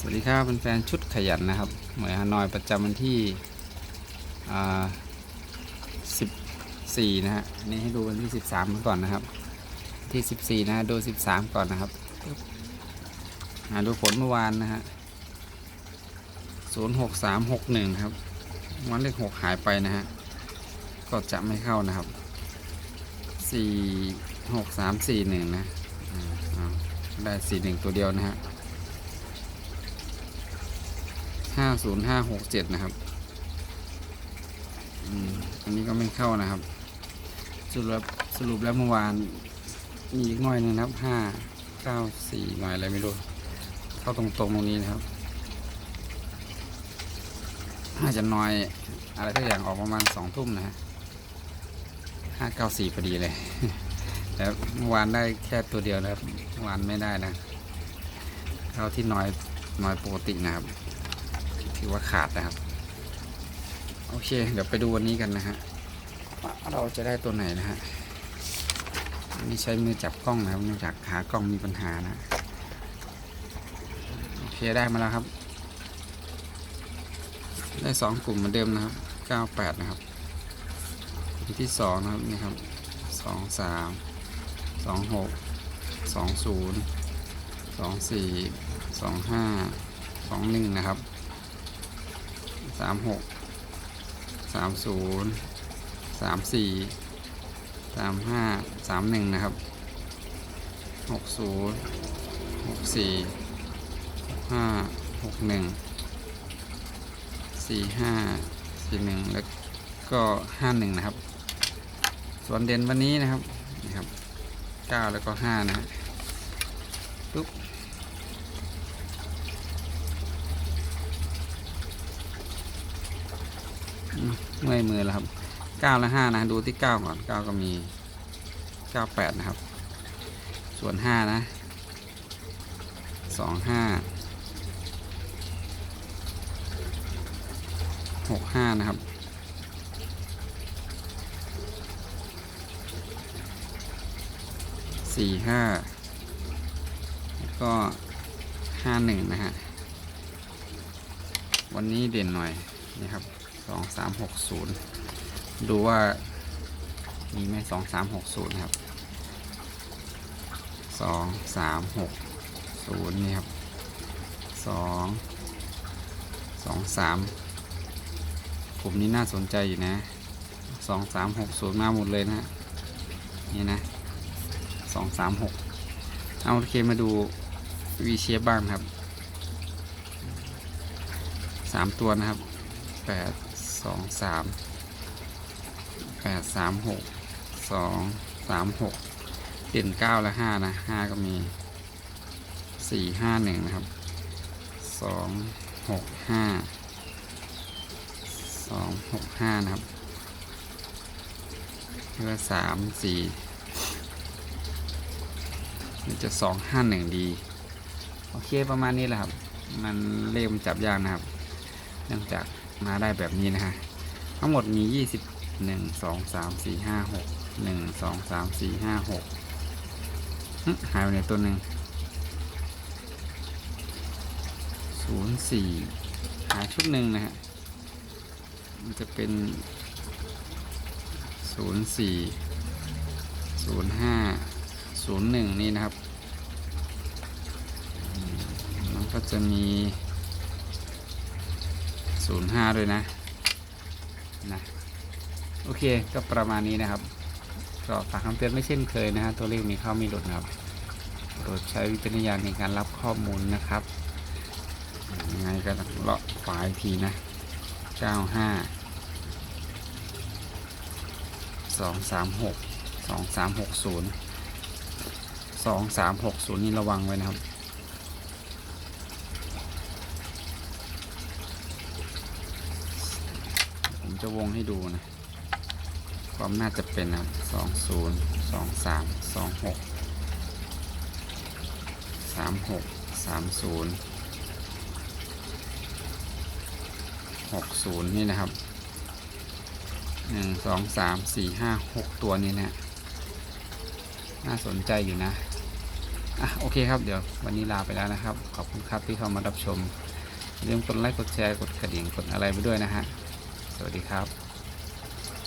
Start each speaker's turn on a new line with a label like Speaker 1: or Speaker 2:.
Speaker 1: สวัสดีครับเป็นแฟนๆชุดขยันนะครับเหมยฮานอยประจำวันที่14นะฮะอันนี่ให้ดูวันที่ 13ก่อนนะครับ ที่ 14 นะดู 13 ก่อนนะครับอ่าดูผลเมื่อวานนะฮะ06361 ครับ วันเลข 6 หายไปนะฮะ ก็จะไม่เข้านะครับ 4 6 3 4 1 นะได้ 4 1 ตัวเดียวนะฮะ ห้าศูนย์ห้าหกเจ็ดนะครับอันนี้ก็ไม่เข้านะครับ สรุปแล้วสรุปแล้วเมื่อวานมีอีกหน่อยหนึงนะครับห้าเก้าสี่หน่อยอะไรไม่รู้ เข้าตรงๆตรงนี้นะครับอาจจะน้อยอะไรทุกอย่างออกประมาณสองทุ่มนะฮะห้าเก้าสี่พอดีเลยแต่เมื่อวานได้แค่ตัวเดียวนะครับเมื่อวานไม่ได้นะ เข้าที่น้อยน้อยปกตินะครับ ถือว่าขาดนะครับ โอเค เดี๋ยวไปดูวันนี้กันนะฮะว่าเราจะได้ตัวไหนนะฮะนนี้ใช้มือจับกล้องนะครับเนื่องจากขากล้องมีปัญหานะ โอเคได้มาแล้วครับ ได้สองกลุ่มเหมือนเดิมนะครับเก้าแปดนะครับกลุ่มที่สองนะครับนี่ครับสองสามสองหกสองศูนย์สองสี่สองห้าสองหนึ่งนะครับ สามหกสามศูนย์สามสี่สามห้าสามหนึ่งนะครับหกศูนย์หกสี่หกห้าหกหนึ่งสี่ห้าสี่หนึ่งแล้วก็ห้าหนึ่งนะครับ ส่วนเด่นวันนี้นะครับนี่ครับเก้าแล้วก็ห้านะฮะปุ๊บ เมื่อยมือแล้วครับเก้าและห้านะ ดูที่เก้าก่อนเก้าก็มีเก้าแปดนะครับ ส่วนห้านะสองห้าหกห้านะครับสี่ห้าแล้วก็ห้าหนึ่งนะฮะ วันนี้เด่นหน่อยนี่ครับ สองสามหกศูนย์ดูว่ามีไหมสองสามหกศูนย์ครับสองสามหกศูนย์นี่ครับสองสองสามกลุ่มนี้น่าสนใจอยู่นะสองสามหกศูนย์มาหมดเลยนะฮะนี่นะสองสามหกเอาโอเคมาดูวีเชียบ้างครับสามตัวนะครับแปด สองสามแปดสามหกสองสามหกเด่นเก้าและห้านะห้าก็มีสี่ห้าหนึ่งนะครับสองหกห้าสองหกห้านะครับเพื่อสามสี่มันจะสองห้าหนึ่งดีโอเคประมาณนี้แหละครับ มันเลขมันจับยากนะครับ เนื่องจาก มาได้แบบนี้นะฮะ ทั้งหมดมียี่สิบหนึ่งสองสามสี่ห้าหกหนึ่งสองสามสี่ห้าหกหายไปไหนตัวหนึ่งศูนย์สี่หายชุดหนึ่งนะฮะ มันจะเป็นศูนย์สี่ศูนย์ห้าศูนย์หนึ่งนี่นะครับ มันก็จะมี ศูนย์ห้าด้วยนะนะโอเคก็ประมาณนี้นะครับก็ฝากคำเตือนไม่เช่นเคยนะฮะตัวเลขมีเข้ามีหลุดนะครับโปรดใช้วิจารณญาณในการรับข้อมูลนะครับยังไงก็เลาะฝายทีนะ 95 236 2360 2360 นี่ระวังไว้นะครับ ผม จะวงให้ดูนะ ความน่าจะเป็นนะสองศูนย์สองสามสองหกสามหกสามศูนย์หกศูนย์นี่นะครับหนึ่งสองสามสี่ห้าหกตัวนี้นะน่าสนใจอยู่นะอะโอเคครับเดี๋ยววันนี้ลาไปแล้วนะครับ ขอบคุณครับที่เข้ามารับชมอย่าลืมกดไลค์กดแชร์กดกระดิ่งกดอะไรไปด้วยนะฮะ สวัสดีครับ